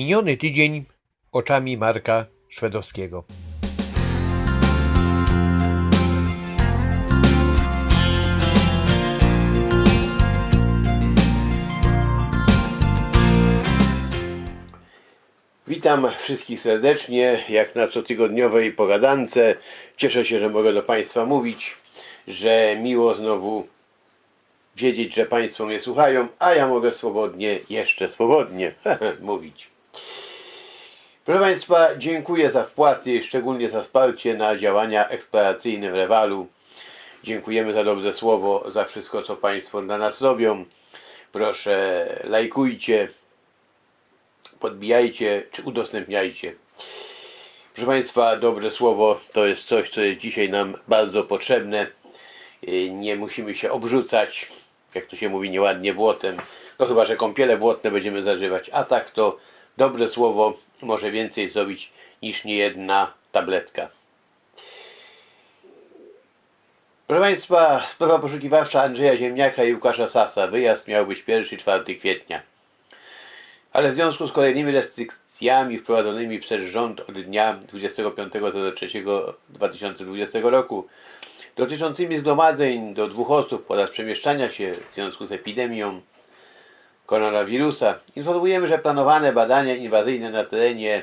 Miniony tydzień oczami Marka Szwedowskiego. Witam wszystkich serdecznie, jak na cotygodniowej pogadance. Cieszę się, że mogę do Państwa mówić, że miło znowu wiedzieć, że Państwo mnie słuchają, a ja mogę swobodnie, jeszcze swobodnie mówić. Proszę Państwa, dziękuję za wpłaty, szczególnie za wsparcie na działania eksploracyjne w Rewalu. Dziękujemy za dobre słowo, za wszystko, co Państwo dla nas robią. Proszę, lajkujcie, podbijajcie czy udostępniajcie. Proszę Państwa, dobre słowo to jest coś, co jest dzisiaj nam bardzo potrzebne. Yy, Nie musimy się obrzucać, jak to się mówi nieładnie, błotem. No chyba, że kąpiele błotne będziemy zażywać. A tak to dobre słowo może więcej zrobić niż niejedna tabletka. Proszę Państwa, sprawa poszukiwawcza Andrzeja Ziemniaka i Łukasza Sasa. Wyjazd miał być 1-4 kwietnia. Ale w związku z kolejnymi restrykcjami wprowadzonymi przez rząd od dnia 25.03.2020 roku dotyczącymi zgromadzeń do dwóch osób oraz przemieszczania się w związku z epidemią koronawirusa, informujemy, że planowane badania inwazyjne na terenie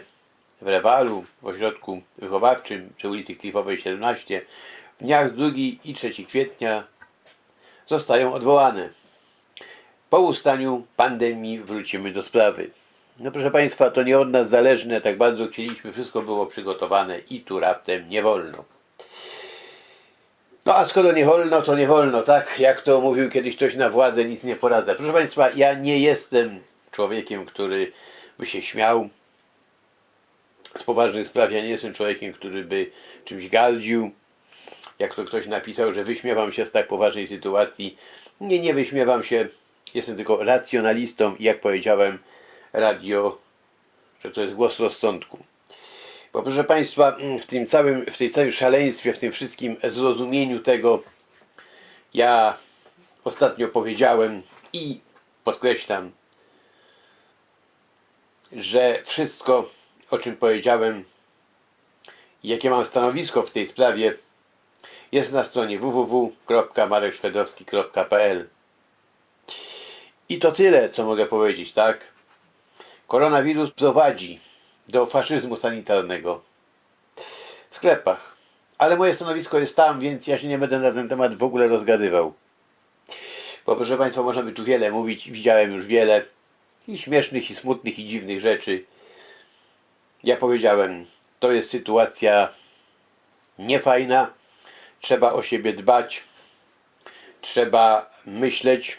w Rewalu, w ośrodku wychowawczym przy ulicy Klifowej 17 w dniach 2 i 3 kwietnia zostają odwołane. Po ustaniu pandemii wrócimy do sprawy. No proszę Państwa, to nie od nas zależne, tak bardzo chcieliśmy, wszystko było przygotowane i tu raptem nie wolno. No a skoro nie wolno, to nie wolno, tak? Jak to mówił kiedyś ktoś na władzę, nic nie poradzę. Proszę Państwa, ja nie jestem człowiekiem, który by się śmiał z poważnych spraw. Ja nie jestem człowiekiem, który by czymś gardził. Jak to ktoś napisał, że wyśmiewam się z tak poważnej sytuacji. Nie, nie wyśmiewam się. Jestem tylko racjonalistą i jak powiedziałem, radio, że to jest głos rozsądku. Bo proszę Państwa, w tym całym, w tej całym szaleństwie, w tym wszystkim zrozumieniu tego, ja ostatnio powiedziałem i podkreślam, że wszystko, o czym powiedziałem, jakie mam stanowisko w tej sprawie, jest na stronie www.marekszwedowski.pl I to tyle, co mogę powiedzieć, tak? Koronawirus prowadzi do faszyzmu sanitarnego w sklepach. Ale moje stanowisko jest tam, więc ja się nie będę na ten temat w ogóle rozgadywał. Bo proszę Państwa, można by tu wiele mówić, widziałem już wiele i śmiesznych, i smutnych, i dziwnych rzeczy. Ja powiedziałem, to jest sytuacja niefajna, trzeba o siebie dbać, trzeba myśleć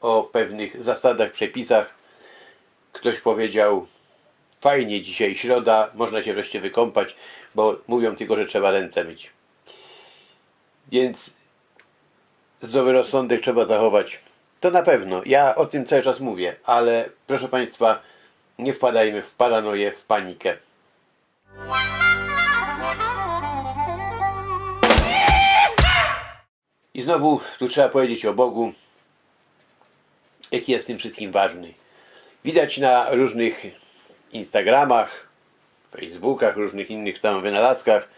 o pewnych zasadach, przepisach. Ktoś powiedział, fajnie dzisiaj środa, można się wreszcie wykąpać, bo mówią tylko, że trzeba ręce myć. Więc zdrowy rozsądek trzeba zachować. To na pewno. Ja o tym cały czas mówię, ale proszę Państwa, nie wpadajmy w paranoję, w panikę. I znowu tu trzeba powiedzieć o Bogu, jaki jest w tym wszystkim ważny. Widać na różnych Instagramach, Facebookach, różnych innych tam wynalazkach,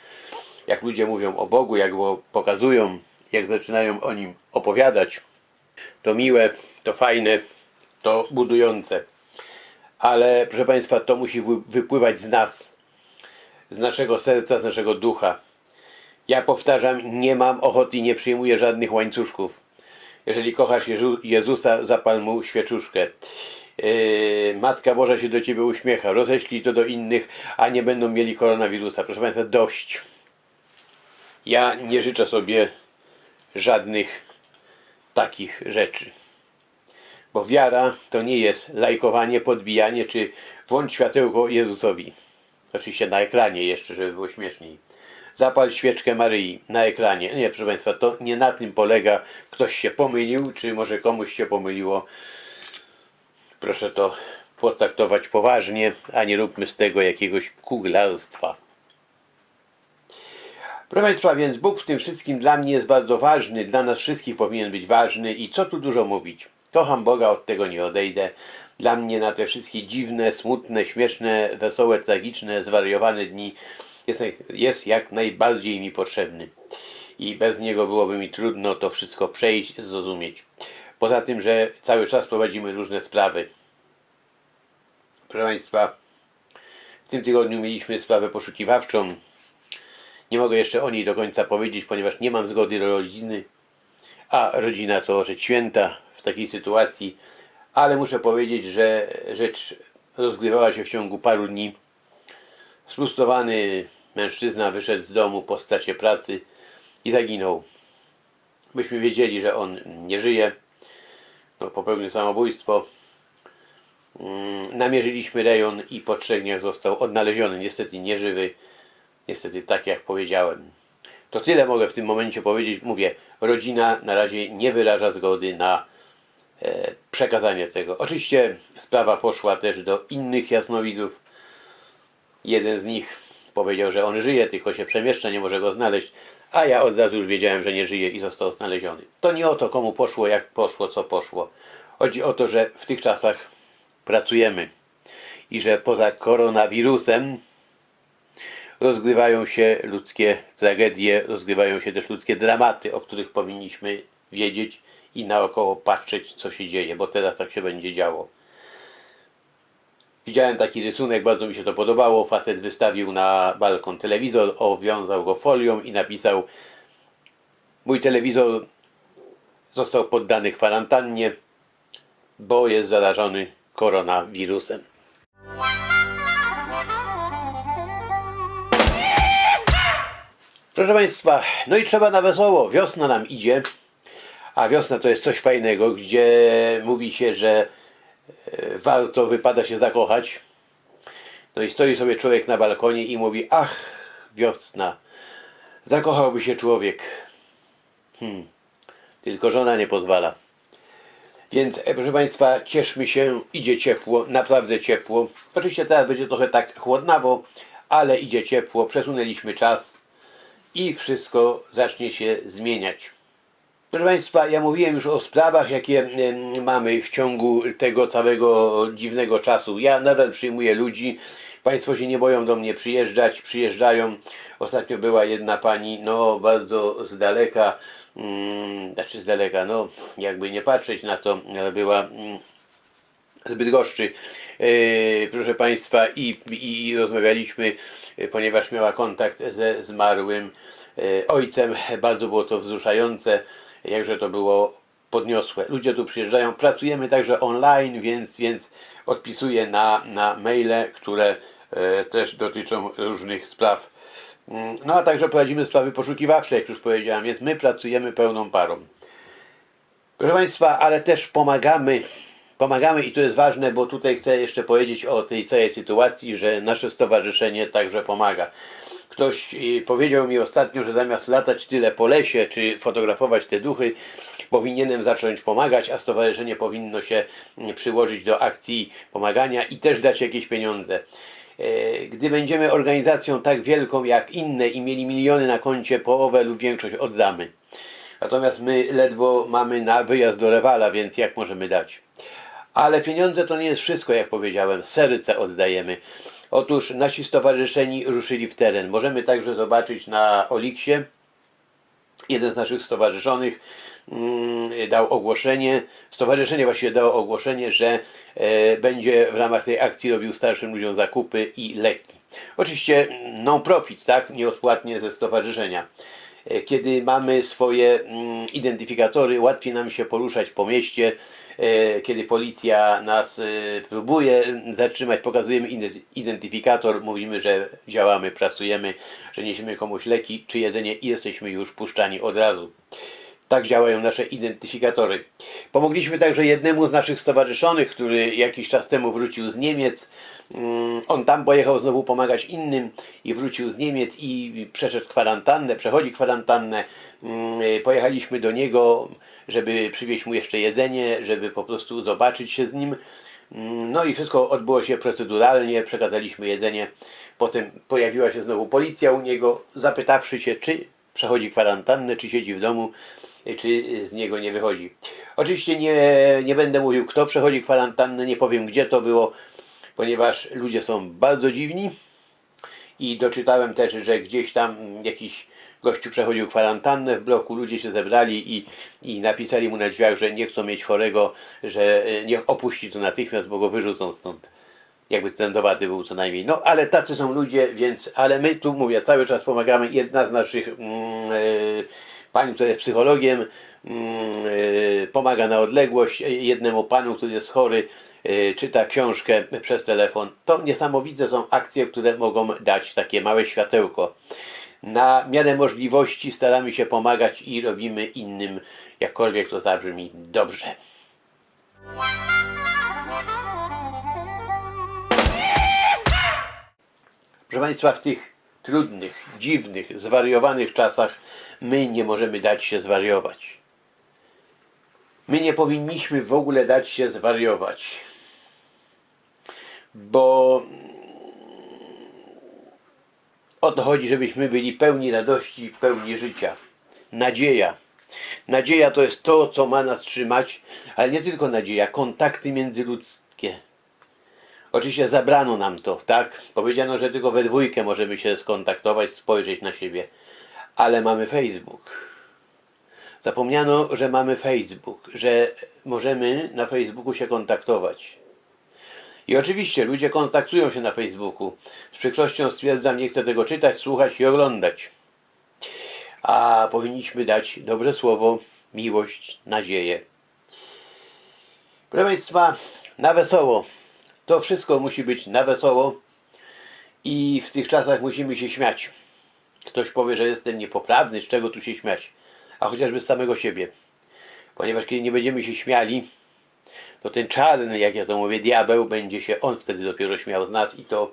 jak ludzie mówią o Bogu, jak go pokazują, jak zaczynają o nim opowiadać. To miłe, to fajne, to budujące. Ale proszę Państwa, to musi wy- wypływać z nas, z naszego serca, z naszego ducha. Ja powtarzam, nie mam ochoty i nie przyjmuję żadnych łańcuszków. Jeżeli kochasz Jezu- Jezusa, zapal mu świeczuszkę. Yy, Matka Boża się do Ciebie uśmiecha. Roześlij to do innych, a nie będą mieli koronawirusa. Proszę Państwa, dość. Ja nie życzę sobie żadnych takich rzeczy. Bo wiara to nie jest lajkowanie, podbijanie czy włącz światełko Jezusowi. Oczywiście na ekranie jeszcze, żeby było śmieszniej. Zapal świeczkę Maryi na ekranie. Nie, proszę Państwa, to nie na tym polega. Ktoś się pomylił, czy może komuś się pomyliło. Proszę to potraktować poważnie, a nie róbmy z tego jakiegoś kuglarstwa. Proszę Państwa, więc Bóg w tym wszystkim dla mnie jest bardzo ważny, dla nas wszystkich powinien być ważny i co tu dużo mówić. Kocham Boga, od tego nie odejdę. Dla mnie na te wszystkie dziwne, smutne, śmieszne, wesołe, tragiczne, zwariowane dni jest, jest jak najbardziej mi potrzebny. I bez niego byłoby mi trudno to wszystko przejść, zrozumieć. Poza tym, że cały czas prowadzimy różne sprawy. Proszę Państwa, w tym tygodniu mieliśmy sprawę poszukiwawczą. Nie mogę jeszcze o niej do końca powiedzieć, ponieważ nie mam zgody rodziny, a rodzina to rzecz święta w takiej sytuacji, ale muszę powiedzieć, że rzecz rozgrywała się w ciągu paru dni. Sfrustrowany mężczyzna wyszedł z domu po stracie pracy i zaginął. Myśmy wiedzieli, że on nie żyje, no, popełnił samobójstwo. Mm, Namierzyliśmy rejon i po trzech dniach został odnaleziony. Niestety nieżywy, niestety tak jak powiedziałem. To tyle mogę w tym momencie powiedzieć. Mówię, rodzina na razie nie wyraża zgody na e, przekazanie tego. Oczywiście sprawa poszła też do innych jasnowidzów. Jeden z nich powiedział, że on żyje, tylko się przemieszcza, nie może go znaleźć, a ja od razu już wiedziałem, że nie żyje i został znaleziony. To nie o to, komu poszło, jak poszło, co poszło. Chodzi o to, że w tych czasach pracujemy i że poza koronawirusem rozgrywają się ludzkie tragedie, rozgrywają się też ludzkie dramaty, o których powinniśmy wiedzieć i naokoło patrzeć, co się dzieje, bo teraz tak się będzie działo. Widziałem taki rysunek, bardzo mi się to podobało. Facet wystawił na balkon telewizor, owiązał go folią i napisał: Mój telewizor został poddany kwarantannie, bo jest zarażony koronawirusem. Proszę Państwa, no i trzeba na wesoło. Wiosna nam idzie, a wiosna to jest coś fajnego, gdzie mówi się, że warto wypada się zakochać. No i stoi sobie człowiek na balkonie i mówi, ach, wiosna, zakochałby się człowiek. Hmm. Tylko żona nie pozwala. Więc e, proszę Państwa, cieszmy się, idzie ciepło, naprawdę ciepło. Oczywiście teraz będzie trochę tak chłodnawo, ale idzie ciepło, przesunęliśmy czas i wszystko zacznie się zmieniać. Proszę Państwa, ja mówiłem już o sprawach, jakie mamy w ciągu tego całego dziwnego czasu. Ja nadal przyjmuję ludzi. Państwo się nie boją do mnie przyjeżdżać, przyjeżdżają. Ostatnio była jedna pani, no bardzo z daleka, mm, znaczy z daleka, no jakby nie patrzeć na to, ale była mm, z Bydgoszczy, e, proszę Państwa, i, i, i rozmawialiśmy, e, ponieważ miała kontakt ze zmarłym e, ojcem. Bardzo było to wzruszające, jakże to było podniosłe. Ludzie tu przyjeżdżają, pracujemy także online, więc, więc odpisuję na, na maile, które e, też dotyczą różnych spraw. Mm, No a także prowadzimy sprawy poszukiwawcze, jak już powiedziałem, więc my pracujemy pełną parą. Proszę Państwa, ale też pomagamy, pomagamy i to jest ważne, bo tutaj chcę jeszcze powiedzieć o tej całej sytuacji, że nasze stowarzyszenie także pomaga. Ktoś y, powiedział mi ostatnio, że zamiast latać tyle po lesie, czy fotografować te duchy, powinienem zacząć pomagać, a stowarzyszenie powinno się przyłożyć do akcji pomagania i też dać jakieś pieniądze. E, Gdy będziemy organizacją tak wielką jak inne i mieli miliony na koncie, połowę lub większość oddamy. Natomiast my ledwo mamy na wyjazd do Rewala, więc jak możemy dać? Ale pieniądze to nie jest wszystko, jak powiedziałem, serce oddajemy. Otóż nasi stowarzyszeni ruszyli w teren. Możemy także zobaczyć na Oliksie, jeden z naszych stowarzyszonych mm, dał ogłoszenie, stowarzyszenie właściwie dało ogłoszenie, że e, będzie w ramach tej akcji robił starszym ludziom zakupy i leki. Oczywiście non-profit, tak, nieodpłatnie ze stowarzyszenia. E, Kiedy mamy swoje mm, identyfikatory, łatwiej nam się poruszać po mieście, kiedy policja nas e, próbuje zatrzymać, pokazujemy ide- identyfikator, mówimy, że działamy, pracujemy, że niesiemy komuś leki czy jedzenie i jesteśmy już puszczani od razu. Tak działają nasze identyfikatory. Pomogliśmy także jednemu z naszych stowarzyszonych, który jakiś czas temu wrócił z Niemiec. Mm, On tam pojechał znowu pomagać innym i wrócił z Niemiec i przeszedł kwarantannę, przechodzi kwarantannę. Mm, Pojechaliśmy do niego, żeby przywieźć mu jeszcze jedzenie, żeby po prostu zobaczyć się z nim. Mm, No i wszystko odbyło się proceduralnie, przekazaliśmy jedzenie. Potem pojawiła się znowu policja u niego, zapytawszy się, czy przechodzi kwarantannę, czy siedzi w domu, czy z niego nie wychodzi. Oczywiście nie, nie będę mówił, kto przechodzi kwarantannę, nie powiem, gdzie to było, ponieważ ludzie są bardzo dziwni i doczytałem też, że gdzieś tam jakiś gościu przechodził kwarantannę w bloku, ludzie się zebrali i, i napisali mu na drzwiach, że nie chcą mieć chorego, że e, niech opuści to natychmiast, bo go wyrzucą stąd. Jakby ten dowaty był co najmniej. No ale tacy są ludzie, więc, ale my tu mówię, cały czas pomagamy. Jedna z naszych mm, e, pań, która jest psychologiem, mm, e, pomaga na odległość jednemu panu, który jest chory, czyta książkę przez telefon. To niesamowite są akcje, które mogą dać takie małe światełko. Na miarę możliwości staramy się pomagać i robimy innym, jakkolwiek to zabrzmi, dobrze. Proszę Państwa, w tych trudnych, dziwnych, zwariowanych czasach my nie możemy dać się zwariować. My nie powinniśmy w ogóle dać się zwariować, bo o to chodzi, żebyśmy byli pełni radości, pełni życia. Nadzieja. Nadzieja to jest to, co ma nas trzymać, ale nie tylko nadzieja, kontakty międzyludzkie. Oczywiście zabrano nam to, tak? Powiedziano, że tylko we dwójkę możemy się skontaktować, spojrzeć na siebie. Ale mamy Facebook. Zapomniano, że mamy Facebook, że możemy na Facebooku się kontaktować. I oczywiście ludzie kontaktują się na Facebooku. Z przykrością stwierdzam, nie chcę tego czytać, słuchać i oglądać. A powinniśmy dać dobre słowo, miłość, nadzieję. Proszę Państwa, na wesoło. To wszystko musi być na wesoło i w tych czasach musimy się śmiać. Ktoś powie, że jestem niepoprawny, z czego tu się śmiać? A chociażby z samego siebie. Ponieważ kiedy nie będziemy się śmiali, to ten czarny, jak ja to mówię, diabeł będzie się on wtedy dopiero śmiał z nas i to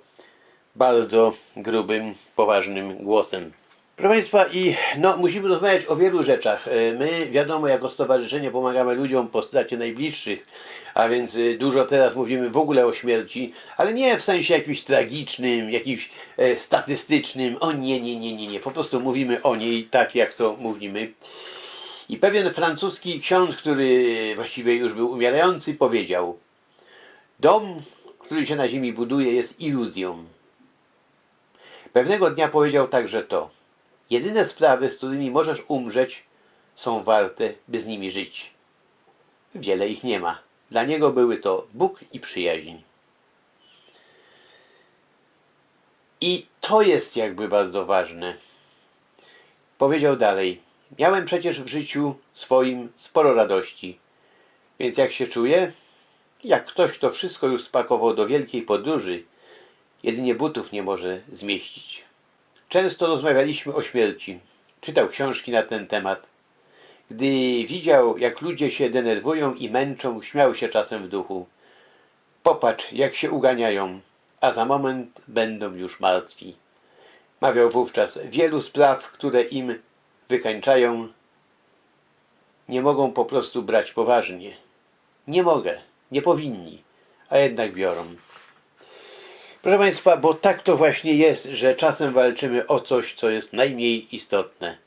bardzo grubym, poważnym głosem. Proszę Państwa, i no, musimy rozmawiać o wielu rzeczach. E, My, wiadomo, jako stowarzyszenie pomagamy ludziom po stracie najbliższych, a więc e, dużo teraz mówimy w ogóle o śmierci, ale nie w sensie jakimś tragicznym, jakimś e, statystycznym. O nie, nie, nie, nie, nie. Po prostu mówimy o niej tak, jak to mówimy. I pewien francuski ksiądz, który właściwie już był umierający, powiedział: Dom, który się na ziemi buduje, jest iluzją. Pewnego dnia powiedział także to: Jedyne sprawy, z którymi możesz umrzeć, są warte, by z nimi żyć. Wiele ich nie ma. Dla niego były to Bóg i przyjaźń. I to jest jakby bardzo ważne. Powiedział dalej: Miałem przecież w życiu swoim sporo radości. Więc jak się czuję? Jak ktoś, kto wszystko już spakował do wielkiej podróży, jedynie butów nie może zmieścić. Często rozmawialiśmy o śmierci. Czytał książki na ten temat. Gdy widział, jak ludzie się denerwują i męczą, śmiał się czasem w duchu. Popatrz, jak się uganiają, a za moment będą już martwi. Mawiał wówczas wielu spraw, które im wykańczają, nie mogą po prostu brać poważnie. Nie mogę, nie powinni, a jednak biorą. Proszę Państwa, bo tak to właśnie jest, że czasem walczymy o coś, co jest najmniej istotne.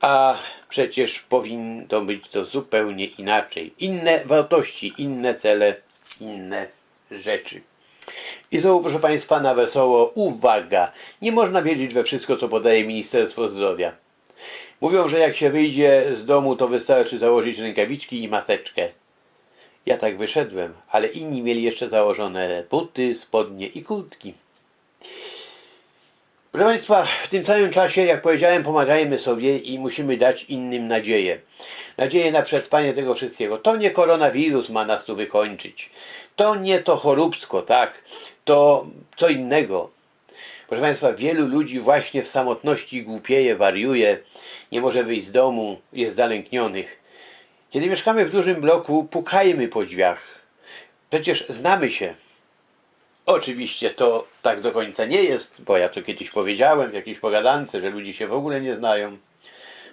A przecież powinno być to zupełnie inaczej. Inne wartości, inne cele, inne rzeczy. I znowu, proszę Państwa, na wesoło, uwaga! Nie można wierzyć we wszystko, co podaje Ministerstwo Zdrowia. Mówią, że jak się wyjdzie z domu, to wystarczy założyć rękawiczki i maseczkę. Ja tak wyszedłem, ale inni mieli jeszcze założone buty, spodnie i kurtki. Proszę Państwa, w tym całym czasie, jak powiedziałem, pomagajmy sobie i musimy dać innym nadzieję. Nadzieję na przetrwanie tego wszystkiego. To nie koronawirus ma nas tu wykończyć. To nie to choróbsko, tak? To co innego. Proszę Państwa, wielu ludzi właśnie w samotności głupieje, wariuje, nie może wyjść z domu, jest zalęknionych. Kiedy mieszkamy w dużym bloku, pukajmy po drzwiach. Przecież znamy się. Oczywiście to tak do końca nie jest, bo ja to kiedyś powiedziałem w jakiejś pogadance, że ludzie się w ogóle nie znają,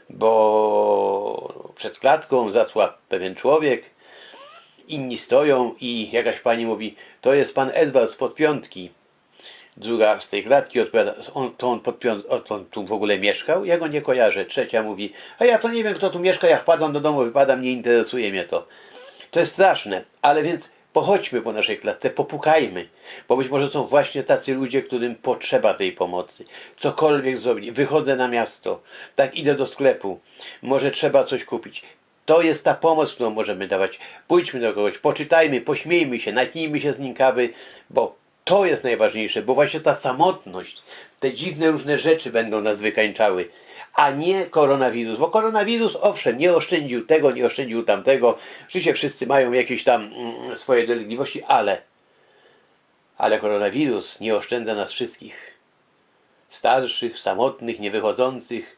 bo przed klatką zasła pewien człowiek, inni stoją i jakaś pani mówi, to jest pan Edward z podpiątki. Druga z tej klatki odpowiada, on, to on, podpią, o, on tu w ogóle mieszkał? Ja go nie kojarzę. Trzecia mówi, a ja to nie wiem kto tu mieszka, ja wpadam do domu, wypadam, nie interesuje mnie to. To jest straszne, ale więc pochodźmy po naszej klatce, popukajmy, bo być może są właśnie tacy ludzie, którym potrzeba tej pomocy. Cokolwiek zrobić, wychodzę na miasto, tak idę do sklepu, może trzeba coś kupić. To jest ta pomoc, którą możemy dawać. Pójdźmy do kogoś, poczytajmy, pośmiejmy się, natnijmy się z nim kawy, bo to jest najważniejsze, bo właśnie ta samotność, te dziwne różne rzeczy będą nas wykańczały, a nie koronawirus. Bo koronawirus, owszem, nie oszczędził tego, nie oszczędził tamtego. Oczywiście wszyscy mają jakieś tam mm, swoje dolegliwości, ale, ale koronawirus nie oszczędza nas wszystkich. Starszych, samotnych, niewychodzących,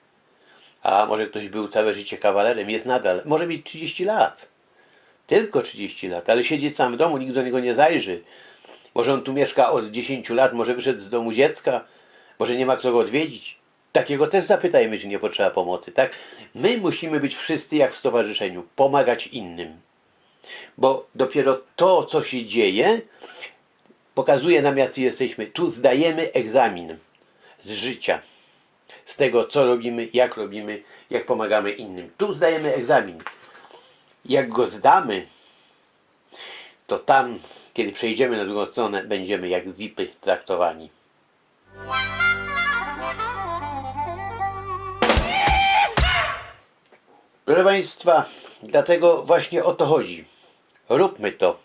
a może ktoś był całe życie kawalerem, jest nadal, może mieć 30 lat. Tylko 30 lat, ale siedzieć sam w domu, nikt do niego nie zajrzy. Może on tu mieszka od 10 lat, może wyszedł z domu dziecka, może nie ma kto go odwiedzić. Takiego też zapytajmy, czy nie potrzeba pomocy, tak? My musimy być wszyscy jak w stowarzyszeniu, pomagać innym. Bo dopiero to, co się dzieje, pokazuje nam, jacy jesteśmy. Tu zdajemy egzamin z życia, z tego, co robimy, jak robimy, jak pomagamy innym. Tu zdajemy egzamin. Jak go zdamy, to tam, kiedy przejdziemy na drugą stronę, będziemy jak VIPy traktowani. Proszę Państwa, dlatego właśnie o to chodzi. Róbmy to,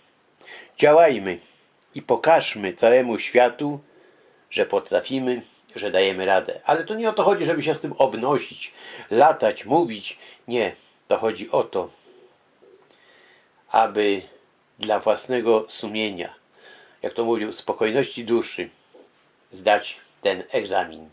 działajmy i pokażmy całemu światu, że potrafimy, że dajemy radę. Ale to nie o to chodzi, żeby się z tym obnosić, latać, mówić. Nie, to chodzi o to, aby dla własnego sumienia, jak to mówił, spokojności duszy, zdać ten egzamin.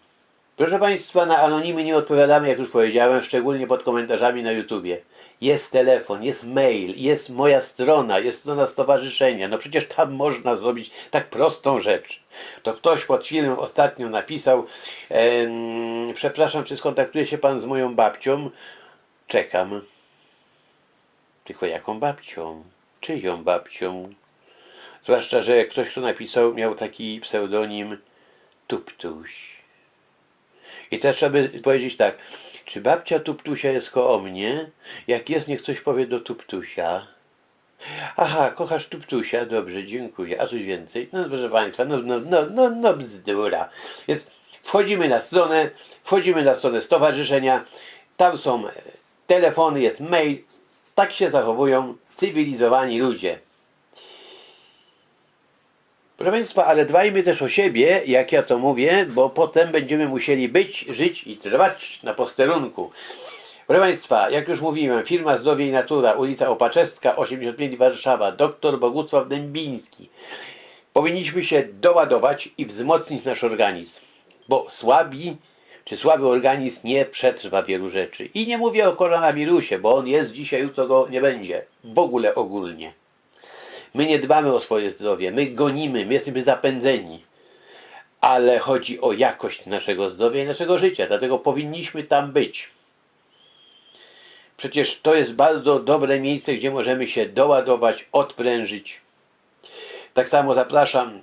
Proszę Państwa, na anonimy nie odpowiadamy, jak już powiedziałem, szczególnie pod komentarzami na YouTubie. Jest telefon, jest mail, jest moja strona, jest strona stowarzyszenia. No przecież tam można zrobić tak prostą rzecz. To ktoś pod filmem ostatnio napisał, przepraszam, czy skontaktuje się Pan z moją babcią? Czekam. Tylko jaką babcią? Czyją babcią? Zwłaszcza, że ktoś, kto napisał, miał taki pseudonim Tuptuś. I teraz trzeba by powiedzieć tak, czy babcia Tuptusia jest koło mnie? Jak jest, niech coś powie do Tuptusia. Aha, kochasz Tuptusia? Dobrze, dziękuję. A coś więcej? No proszę Państwa, no, no, no, no, no bzdura. Więc wchodzimy na stronę, wchodzimy na stronę stowarzyszenia, tam są e, telefony, jest mail. Tak się zachowują cywilizowani ludzie. Proszę Państwa, ale dbajmy też o siebie, jak ja to mówię, bo potem będziemy musieli być, żyć i trwać na posterunku. Proszę Państwa, jak już mówiłem, firma Zdrowie i Natura, ulica Opaczewska, 85 Warszawa, dr Bogusław Dębiński. Powinniśmy się doładować i wzmocnić nasz organizm, bo słabi czy słaby organizm nie przetrwa wielu rzeczy. I nie mówię o koronawirusie, bo on jest dzisiaj, jutro go nie będzie. W ogóle ogólnie. My nie dbamy o swoje zdrowie, my gonimy, my jesteśmy zapędzeni. Ale chodzi o jakość naszego zdrowia i naszego życia, dlatego powinniśmy tam być. Przecież to jest bardzo dobre miejsce, gdzie możemy się doładować, odprężyć. Tak samo zapraszam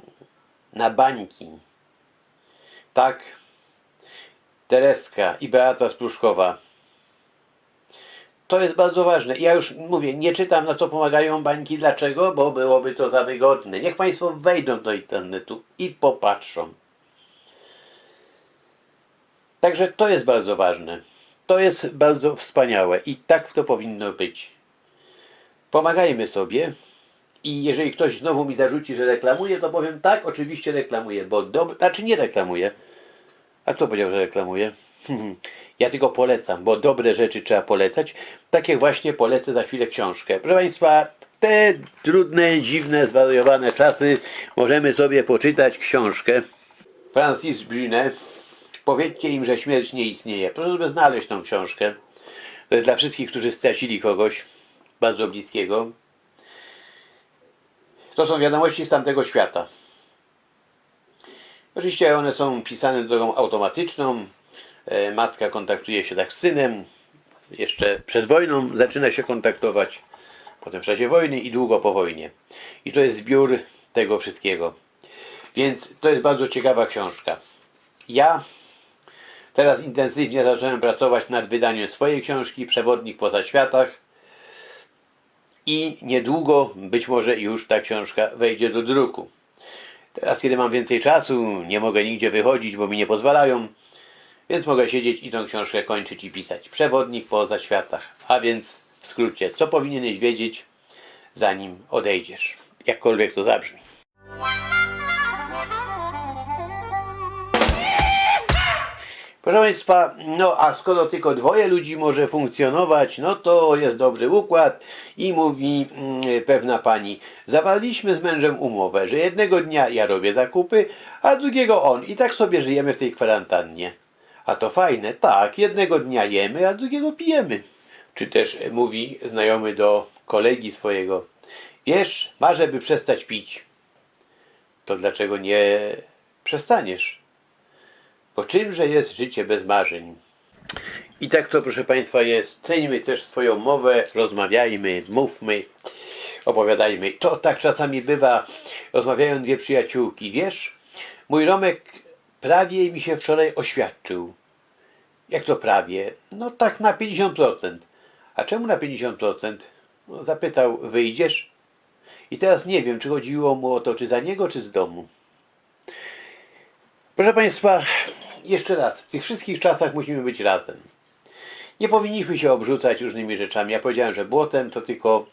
na bańki. Tak, Tereska i Beata Spruszkowa to jest bardzo ważne. Ja już mówię, nie czytam na co pomagają bańki. Dlaczego? Bo byłoby to za wygodne. Niech Państwo wejdą do internetu i popatrzą. Także to jest bardzo ważne. To jest bardzo wspaniałe i tak to powinno być. Pomagajmy sobie. I jeżeli ktoś znowu mi zarzuci, że reklamuje, to powiem tak, oczywiście reklamuję, bo dob... znaczy nie reklamuję. A kto powiedział, że reklamuje? Ja tylko polecam, bo dobre rzeczy trzeba polecać. Tak jak właśnie polecę za chwilę książkę. Proszę Państwa, te trudne, dziwne, zwariowane czasy możemy sobie poczytać książkę. Francis Brunet. Powiedzcie im, że śmierć nie istnieje. Proszę sobie znaleźć tą książkę. Dla wszystkich, którzy stracili kogoś bardzo bliskiego. To są wiadomości z tamtego świata. Oczywiście one są pisane drogą automatyczną, matka kontaktuje się tak z synem, jeszcze przed wojną zaczyna się kontaktować, potem w czasie wojny i długo po wojnie. I to jest zbiór tego wszystkiego. Więc to jest bardzo ciekawa książka. Ja teraz intensywnie zacząłem pracować nad wydaniem swojej książki Przewodnik po zaświatach i niedługo być może już ta książka wejdzie do druku. Teraz, kiedy mam więcej czasu, nie mogę nigdzie wychodzić, bo mi nie pozwalają, więc mogę siedzieć i tą książkę kończyć i pisać. Przewodnik po zaświatach. A więc w skrócie, co powinieneś wiedzieć, zanim odejdziesz. Jakkolwiek to zabrzmi. Proszę Państwa, no a skoro tylko dwoje ludzi może funkcjonować, no to jest dobry układ i mówi mm, pewna pani, zawarliśmy z mężem umowę, że jednego dnia ja robię zakupy, a drugiego on i tak sobie żyjemy w tej kwarantannie. A to fajne, tak, jednego dnia jemy, a drugiego pijemy. Czy też mówi znajomy do kolegi swojego, wiesz, ma żeby przestać pić. To dlaczego nie przestaniesz? Bo czymże jest życie bez marzeń? I tak to, proszę Państwa, jest. Ceńmy też swoją mowę, rozmawiajmy, mówmy, opowiadajmy. To tak czasami bywa. Rozmawiają dwie przyjaciółki. Wiesz, mój Romek prawie mi się wczoraj oświadczył. Jak to prawie? No tak na 50%. A czemu na 50%? No, zapytał, wyjdziesz? I teraz nie wiem, czy chodziło mu o to, czy za niego, czy z domu. Proszę Państwa, jeszcze raz, w tych wszystkich czasach musimy być razem. Nie powinniśmy się obrzucać różnymi rzeczami. Ja powiedziałem, że błotem to tylko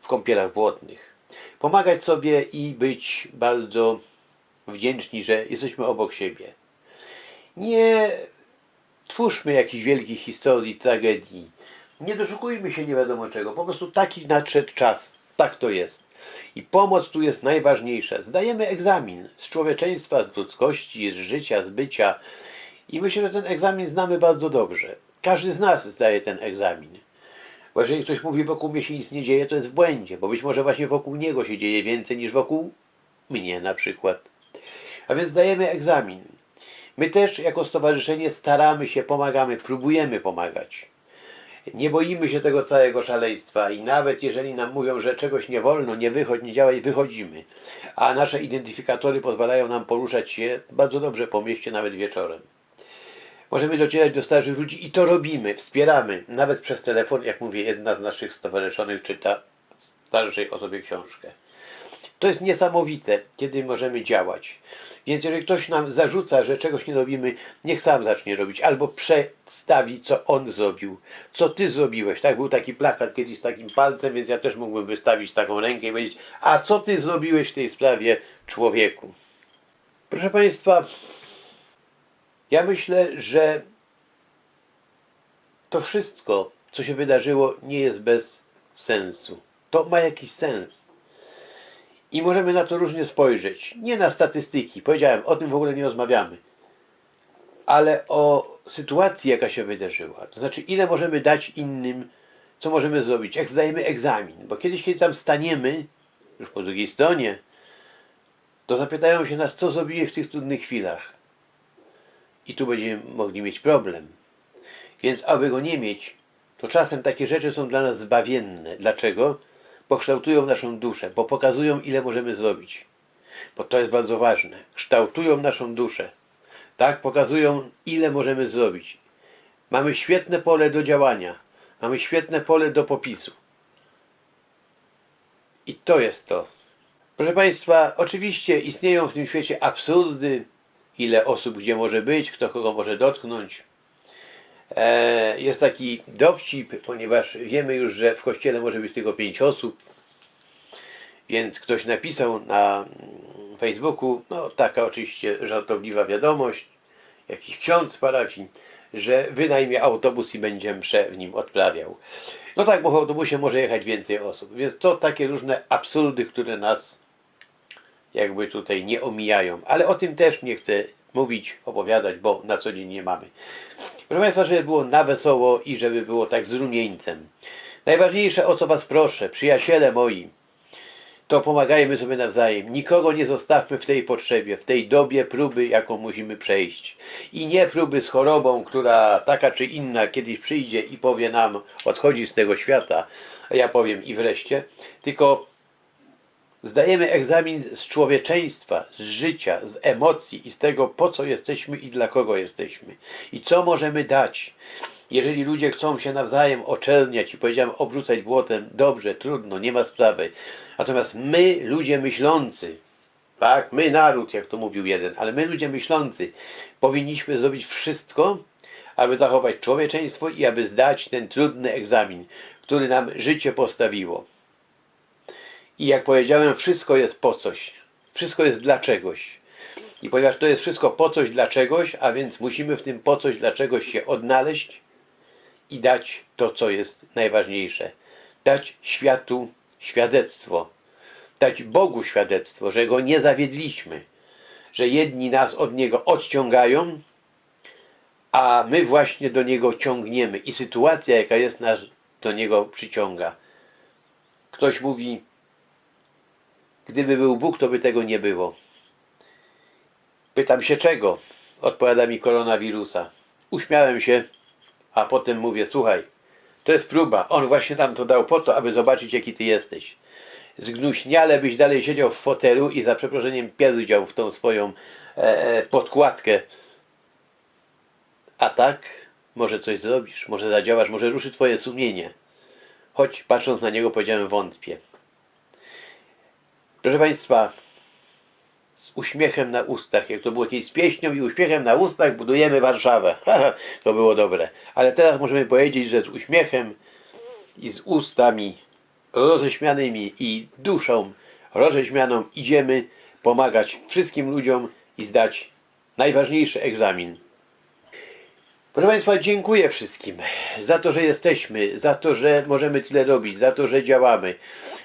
w kąpielach błotnych. Pomagać sobie i być bardzo wdzięczni, że jesteśmy obok siebie. Nie twórzmy jakichś wielkich historii, tragedii. Nie doszukujmy się nie wiadomo czego. Po prostu taki nadszedł czas. Tak to jest. I pomoc tu jest najważniejsza. Zdajemy egzamin z człowieczeństwa, z ludzkości, z życia, z bycia. I myślę, że ten egzamin znamy bardzo dobrze. Każdy z nas zdaje ten egzamin. Bo jeżeli ktoś mówi, wokół mnie się nic nie dzieje, to jest w błędzie, bo być może właśnie wokół niego się dzieje więcej niż wokół mnie na przykład. A więc zdajemy egzamin. My też jako stowarzyszenie staramy się, pomagamy, próbujemy pomagać. Nie boimy się tego całego szaleństwa i nawet jeżeli nam mówią, że czegoś nie wolno, nie wychodź, nie działaj, wychodzimy. A nasze identyfikatory pozwalają nam poruszać się bardzo dobrze po mieście, nawet wieczorem. Możemy docierać do starszych ludzi i to robimy, wspieramy. Nawet przez telefon, jak mówię, jedna z naszych stowarzyszonych czyta starszej osobie książkę. To jest niesamowite, kiedy możemy działać. Więc jeżeli ktoś nam zarzuca, że czegoś nie robimy, niech sam zacznie robić, albo przedstawi, co on zrobił, co ty zrobiłeś. Tak, był taki plakat kiedyś z takim palcem, więc ja też mógłbym wystawić taką rękę i powiedzieć, a co ty zrobiłeś w tej sprawie, człowieku? Proszę Państwa, ja myślę, że to wszystko, co się wydarzyło, nie jest bez sensu. To ma jakiś sens. I możemy na to różnie spojrzeć. Nie na statystyki, powiedziałem, o tym w ogóle nie rozmawiamy, ale o sytuacji, jaka się wydarzyła. To znaczy, ile możemy dać innym, co możemy zrobić, jak zdajemy egzamin. Bo kiedyś, kiedy tam staniemy, już po drugiej stronie, to zapytają się nas, co zrobiłeś w tych trudnych chwilach. I tu będziemy mogli mieć problem. Więc aby go nie mieć, to czasem takie rzeczy są dla nas zbawienne. Dlaczego? Bo kształtują naszą duszę, bo pokazują, ile możemy zrobić. Bo to jest bardzo ważne. Kształtują naszą duszę. Tak, pokazują, ile możemy zrobić. Mamy świetne pole do działania. Mamy świetne pole do popisu. I to jest to. Proszę Państwa, oczywiście istnieją w tym świecie absurdy, ile osób gdzie może być, kto kogo może dotknąć. E, jest taki dowcip, ponieważ wiemy już, że w kościele może być tylko pięć osób. Więc ktoś napisał na Facebooku, no taka oczywiście żartobliwa wiadomość, jakiś ksiądz parafii, że wynajmie autobus i będzie mszę w nim odprawiał. No tak, bo w autobusie może jechać więcej osób. Więc to takie różne absurdy, które nas jakby tutaj nie omijają. Ale o tym też nie chcę mówić, opowiadać, bo na co dzień nie mamy. Proszę Państwa, żeby było na wesoło i żeby było tak z rumieńcem. Najważniejsze, o co Was proszę, przyjaciele moi, to pomagajmy sobie nawzajem. Nikogo nie zostawmy w tej potrzebie, w tej dobie próby, jaką musimy przejść. I nie próby z chorobą, która taka czy inna kiedyś przyjdzie i powie nam, odchodzi z tego świata, a ja powiem i wreszcie, tylko Zdajemy egzamin z człowieczeństwa, z życia, z emocji i z tego, po co jesteśmy i dla kogo jesteśmy. I co możemy dać. Jeżeli ludzie chcą się nawzajem oczerniać i powiedziałem obrzucać błotem, dobrze, trudno, nie ma sprawy. Natomiast my, ludzie myślący, tak, my naród, jak to mówił jeden, ale my ludzie myślący, powinniśmy zrobić wszystko, aby zachować człowieczeństwo i aby zdać ten trudny egzamin, który nam życie postawiło. I jak powiedziałem, wszystko jest po coś. Wszystko jest dla czegoś. I ponieważ to jest wszystko po coś dla czegoś, a więc musimy w tym po coś dla czegoś się odnaleźć i dać to, co jest najważniejsze. Dać światu świadectwo. Dać Bogu świadectwo, że Go nie zawiedliśmy. Że jedni nas od Niego odciągają, a my właśnie do Niego ciągniemy. I sytuacja, jaka jest, nas do Niego przyciąga. Ktoś mówi, Gdyby był Bóg, to by tego nie było. Pytam się czego? Odpowiada mi koronawirusa. Uśmiałem się, a potem mówię, słuchaj, to jest próba. On właśnie nam to dał po to, aby zobaczyć, jaki ty jesteś. Zgnuśniale byś dalej siedział w fotelu i za przeproszeniem pierdział w tą swoją e, e, podkładkę. A tak, może coś zrobisz, może zadziałasz, może ruszy twoje sumienie. Choć patrząc na niego powiedziałem wątpię. Proszę Państwa, z uśmiechem na ustach, jak to było kiedyś z pieśnią i uśmiechem na ustach budujemy Warszawę. to było dobre. Ale teraz możemy powiedzieć, że z uśmiechem i z ustami roześmianymi i duszą roześmianą idziemy pomagać wszystkim ludziom i zdać najważniejszy egzamin. Proszę Państwa, dziękuję wszystkim za to, że jesteśmy, za to, że możemy tyle robić, za to, że działamy,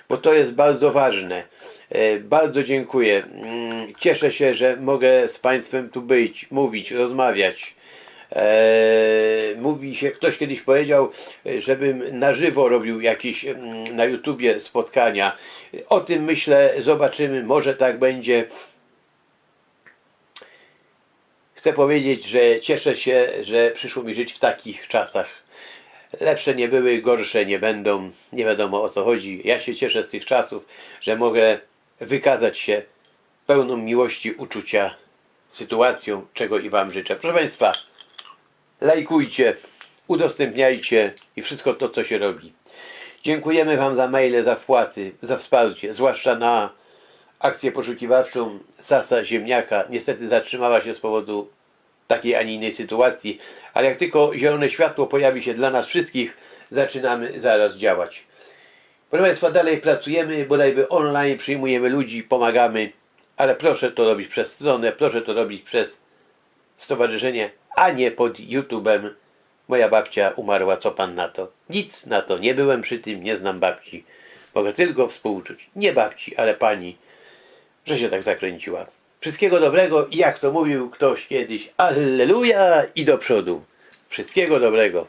bo to jest bardzo ważne. E, Bardzo dziękuję. Mm, Cieszę się, że mogę z Państwem tu być, mówić, rozmawiać. Eee, mówi się, ktoś kiedyś powiedział, e, żebym na żywo robił jakieś mm, na YouTubie spotkania. O tym myślę, zobaczymy, może tak będzie. Chcę powiedzieć, że cieszę się, że przyszło mi żyć w takich czasach. Lepsze nie były, gorsze nie będą. Nie wiadomo o co chodzi. Ja się cieszę z tych czasów, że mogę wykazać się pełną miłości, uczucia sytuacją, czego i Wam życzę. Proszę Państwa, lajkujcie, udostępniajcie i wszystko to, co się robi. Dziękujemy Wam za maile, za wpłaty, za wsparcie, zwłaszcza na akcję poszukiwawczą Sasa Ziemniaka. Niestety zatrzymała się z powodu takiej, a nie innej sytuacji, ale jak tylko zielone światło pojawi się dla nas wszystkich, zaczynamy zaraz działać. Proszę Państwa, dalej pracujemy, bodajby online, przyjmujemy ludzi, pomagamy, ale proszę to robić przez stronę, proszę to robić przez stowarzyszenie, a nie pod YouTube'em. Moja babcia umarła, co pan na to? Nic na to, nie byłem przy tym, nie znam babci. Mogę tylko współczuć. Nie babci, ale pani, że się tak zakręciła. Wszystkiego dobrego i jak to mówił ktoś kiedyś, alleluja i do przodu. Wszystkiego dobrego.